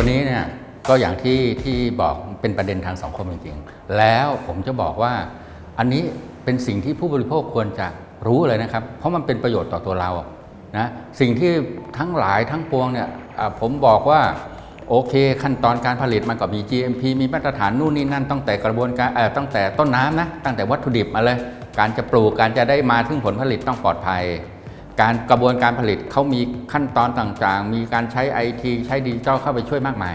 ตัวนี้เนี่ยก็อย่างที่ที่บอกเป็นประเด็นทางสังคมจริงๆ แล้วผมจะบอกว่าอันนี้เป็นสิ่งที่ผู้บริโภคควรจะรู้เลยนะครับ เพราะมันเป็นประโยชน์ต่อตัวเรานะสิ่งที่ทั้งหลายทั้งปวงเนี่ยผมบอกว่าโอเค ขั้นตอนการผลิตมันก็มี GMP มีมาตรฐานนู่นนี่นั่นตั้งแต่กระบวนการตั้งแต่ต้นน้ำนะตั้งแต่วัตถุดิบมาเลย การจะปลูกการจะได้มาถึงผลผลิตต้องปลอดภัย การกระบวนการผลิตเขามีขั้นตอนต่างๆ มีการใช้ไอทีใช้ดิจิทัลเข้าไปช่วยมากมาย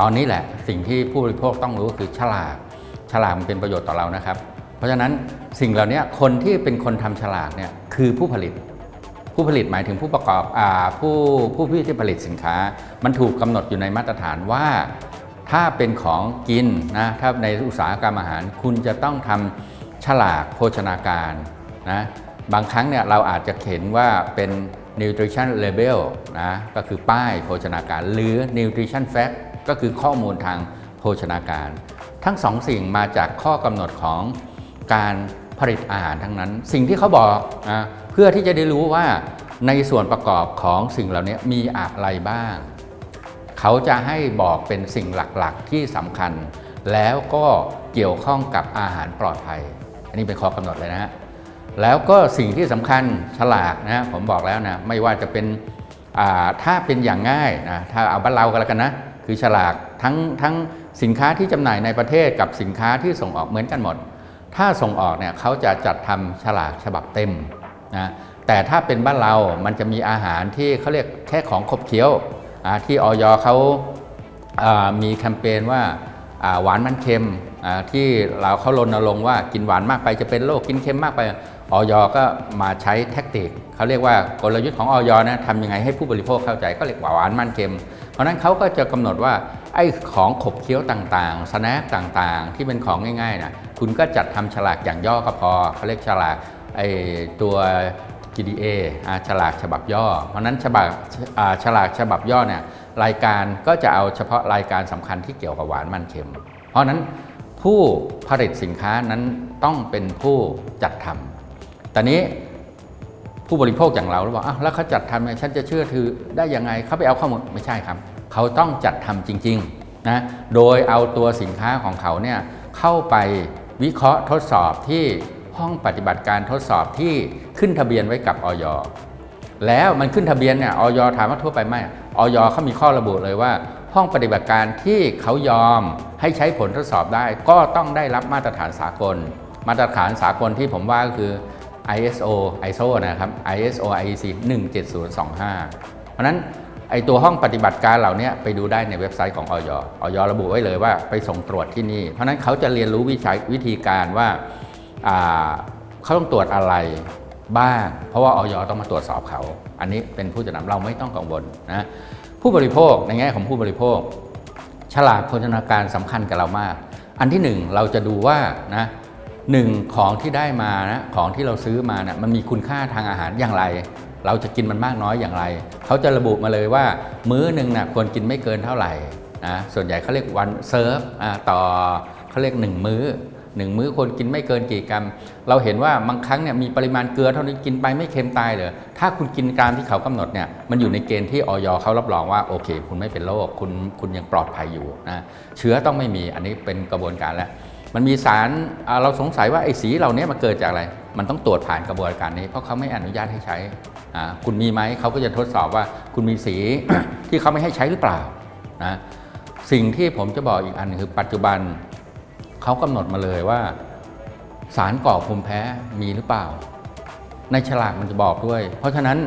ตอนนี้แหละสิ่งที่ผู้บริโภคต้องรู้คือฉลากฉลากมันเป็นประโยชน์ต่อเรานะครับ เพราะฉะนั้นสิ่งเหล่านี้คนที่เป็นคนทำฉลากเนี่ยคือผู้ผลิต ผู้ผลิตหมายถึงผู้ประกอบอผู้ผู้ที่ผลิตสินค้า มันถูกกำหนดอยู่ในมาตรฐานว่า ถ้าเป็นของกินนะถ้าในอุตสาหกรรมอาหาร คุณจะต้องทำฉลากโภชนาการนะ บางครั้งเนี่ยเราอาจจะเห็นว่าเป็น nutrition label นะก็คือป้ายโภชนาการ หรือ nutrition fact ก็คือข้อมูลทางโภชนาการ ทั้งสองสิ่งมาจากข้อกำหนดของการผลิตอาหารทั้งนั้น สิ่งที่เขาบอกนะเพื่อที่จะได้รู้ว่าในส่วนประกอบของสิ่งเหล่านี้มีอะไรบ้าง เขาจะให้บอกเป็นสิ่งหลักๆที่สำคัญ แล้วก็เกี่ยวข้องกับอาหารปลอดภัย อันนี้เป็นข้อกำหนดเลยนะฮะ แล้วก็สิ่งที่สำคัญฉลากนะผมบอกแล้วนะไม่ว่าจะเป็นถ้าเป็นอย่างง่ายนะถ้าเอาบ้านเรากันแล้วกันนะคือฉลากทั้งทั้งสินค้าที่จำหน่ายในประเทศกับสินค้าที่ส่งออกเหมือนกันหมด ถ้าส่งออกเนี่ยเขาจะจัดทำฉลากฉบับเต็มนะแต่ถ้าเป็นบ้านเรา มันจะมีอาหารที่เขาเรียกแค่ของขบเคี้ยวที่ออยเขาามีแคมเปญว่าาหวานมันเค็มที่เราเขารณรงค์ว่ากินหวานมากไปจะเป็นโรคกินเค็มมากไป ออยก็มาใช้แท็กติกเขาเรียกว่ากลยุทธ์ของออยนะทำยังไงให้ผู้บริโภคเข้าใจก็เรียกว่าหวานมันเค็ม เพราะนั้นเขาก็จะกำหนดว่าไอ้ของขบเคี้ยวต่างๆสแน็คต่างๆ ที่เป็นของง่ายๆนะคุณก็จัดทำฉลากอย่างย่อก็พอเขาเรียกฉลากไอ้ตัว GDA ฉลากฉบับย่อ เพราะนั้นฉบับฉลากฉบับย่อเนี่ยรายการก็จะเอาเฉพาะรายการสำคัญที่เกี่ยวกับหวานมันเค็ม เพราะฉะนั้นผู้ผลิตสินค้านั้นต้องเป็นผู้จัดทำ แต่นี้ผู้บริโภคอย่างเราเราบอกอ้าวแล้วเขาจัดทำไงฉันจะเชื่อถือได้ยังไงเขาไปเอาข้อมูลไม่ใช่ครับ เขาต้องจัดทำจริงๆนะโดยเอาตัวสินค้าของเขาเนี่ยเข้าไปวิเคราะห์ทดสอบที่ห้องปฏิบัติการทดสอบที่ขึ้นทะเบียนไว้กับออยแล้วมันขึ้นทะเบียนเนี่ยออยถามว่าทั่วไปไหมออยเขามีข้อระบุเลยว่า ห้องปฏิบัติการที่เขายอมให้ใช้ผลทดสอบได้ ก็ต้องได้รับมาตรฐานสากล มาตรฐานสากลที่ผมว่าก็คือ ISO ISO นะครับ ISO IEC 17025 เพราะนั้นไอตัวห้องปฏิบัติการเหล่านี้ไปดูได้ในเว็บไซต์ของออยออยระบุไว้เลยว่าไปส่งตรวจที่นี่ เพราะนั้นเขาจะเรียนรู้วิชัยวิธีการว่าอ่าเขาต้องตรวจอะไรบ้าง เพราะว่าออยต้องมาตรวจสอบเขา อันนี้เป็นผู้จัดนำเราไม่ต้องกังวลนะผู้บริโภคในแง่ของผู้บริโภค ฉลากโภชนาการสำคัญกับเรามาก อันที่หนึ่งเราจะดูว่านะ หนึ่งของที่ได้มานะของที่เราซื้อมานะมันมีคุณค่าทางอาหารอย่างไร เราจะกินมันมากน้อยอย่างไร เขาจะระบุมาเลยว่า มื้อหนึ่งนะควรกินไม่เกินเท่าไหร่นะส่วนใหญ่เขาเรียกวันเซิร์ฟต่อเขาเรียกหนึ่งมื้อหนึ่งมื้อควรกินไม่เกินกี่กรัม เราเห็นว่าบางครั้งเนี่ยมีปริมาณเกลือเท่านี้กินไปไม่เค็มตายเลยถ้าคุณกินตามที่เขากำหนดเนี่ยมันอยู่ในเกณฑ์ที่ออยเขารับรองว่าโอเค คุณไม่เป็นโรคคุณคุณยังปลอดภัยอยู่นะเชื้อต้องไม่มีอันนี้เป็นกระบวนการแล้ว มันมีสารเราสงสัยว่าไอ้สีเหล่านี้มันเกิดจากอะไร มันต้องตรวจผ่านกระบวนการนี้ เพราะเขาไม่อนุญาตให้ใช้อ่าคุณมีไหมเขาก็จะทดสอบว่าคุณมีสีที่เขาไม่ให้ใช้หรือเปล่านะสิ่งที่ผมจะบอกอีกอันคือปัจจุบันเขากำหนดมาเลยว่า สารก่อภูมิแพ้มีหรือเปล่า ในฉลากมันจะบอกด้วย เพราะฉะนั้น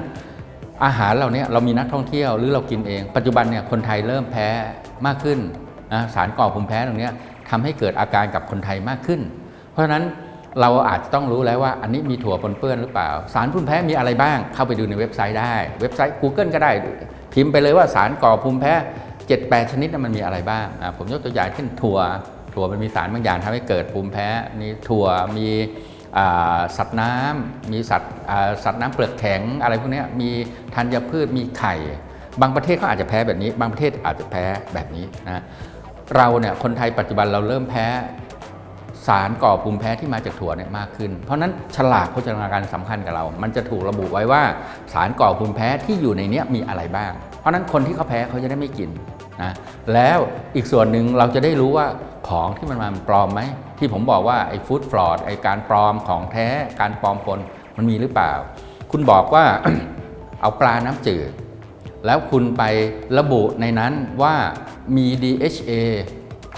อาหารเหล่านี้เรามีนักท่องเที่ยวหรือเรากินเอง ปัจจุบันเนี่ยคนไทยเริ่มแพ้มากขึ้นนะสารก่อภูมิแพ้ตรงเนี้ย ทำให้เกิดอาการกับคนไทยมากขึ้น เพราะฉะนั้นเราอาจจะต้องรู้แล้วว่าอันนี้มีถั่วปนเปื้อนหรือเปล่า สารภูมิแพ้มีอะไรบ้าง เข้าไปดูในเว็บไซต์ได้ เว็บไซต์ Google ก็ได้ พิมพ์ไปเลยว่าสารก่อภูมิแพ้ 7-8 ชนิดนะมันมีอะไรบ้าง ผมยกตัวอย่างเช่นถั่ว ถั่วมันมีสารบางอย่างทำให้เกิดภูมิแพ้ มีถั่ว มีสัตว์น้ำมีสัตว์สัตว์น้ำเปลือกแข็งอะไรพวกนี้มีธัญพืช มีไข่ บางประเทศเขาอาจจะแพ้แบบนี้ บางประเทศอาจจะแพ้แบบนี้นะ เราเนี่ยคนไทยปัจจุบันเราเริ่มแพ้สารก่อภูมิแพ้ที่มาจากถั่วเนี่ยมากขึ้น เพราะนั้นฉลากโภชนาการสำคัญกับเรา มันจะถูกระบุไว้ว่าสารก่อภูมิแพ้ที่อยู่ในเนี้ยมีอะไรบ้าง เพราะนั้นคนที่เขาแพ้เขาจะได้ไม่กินนะแล้วอีกส่วนหนึ่งเราจะได้รู้ว่าของที่มันมาปลอมไหมที่ผมบอกว่าไอ้ฟู้ดฟลอดไอ้การปลอมของแท้การปลอมปนมันมีหรือเปล่า คุณบอกว่าเอาปลาน้ำจืด แล้วคุณไประบุในนั้นว่ามี DHA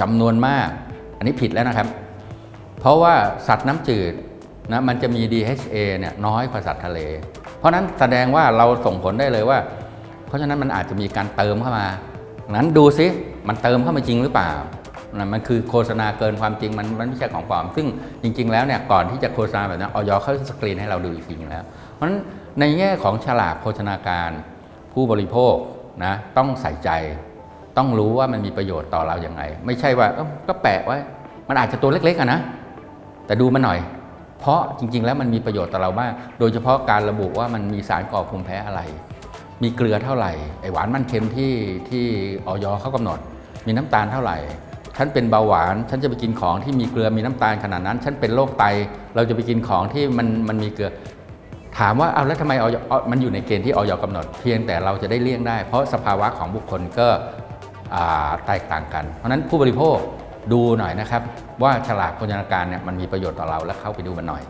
จำนวนมาก อันนี้ผิดแล้วนะครับ เพราะว่าสัตว์น้ำจืดนะมันจะมี DHA เนี่ยน้อยกว่าสัตว์ทะเล เพราะนั้นแสดงว่าเราส่งผลได้เลยว่า เพราะฉะนั้นมันอาจจะมีการเติมเข้ามางั้นดูซิมันเติมเข้ามาจริงหรือเปล่านะมันคือโฆษณาเกินความจริงมันมันไม่ใช่ของปลอม ซึ่งจริง ๆ แล้วเนี่ยก่อนที่จะโฆษณาแบบนั้นออยเขาสกรีนให้เราดูอีกทีนึงแล้ว เพราะฉะนั้นในแง่ของฉลากโภชนาการ ผู้บริโภคนะต้องใส่ใจ ต้องรู้ว่ามันมีประโยชน์ต่อเราอย่างไรไม่ใช่ว่าก็แปะไว้ มันอาจจะตัวเล็กๆอะนะ แต่ดูมันหน่อย เพราะจริง ๆ แล้วมันมีประโยชน์ต่อเรามาก โดยเฉพาะการระบุว่ามันมีสารก่อภูมิแพ้อะไร มีเกลือเท่าไหร่ไอหวานมันเค็มที่ที่ออยเขากำหนด มีน้ำตาลเท่าไหร่ฉันเป็นเบาหวาน ฉันจะไปกินของที่มีเกลือมีน้ำตาลขนาดนั้น ฉันเป็นโรคไต เราจะไปกินของที่มันมันมีเกลือ ถามว่าเอาแล้วทำไมออยเอามันอยู่ในเกณฑ์ที่ออยกำหนด เพียงแต่เราจะได้เลี่ยงได้ เพราะสภาวะของบุคคลก็แตกต่างกัน เพราะฉะนั้นผู้บริโภคดูหน่อยนะครับ ว่าฉลากโภชนาการเนี่ยมันมีประโยชน์ต่อเราและเข้าไปดูมันหน่อย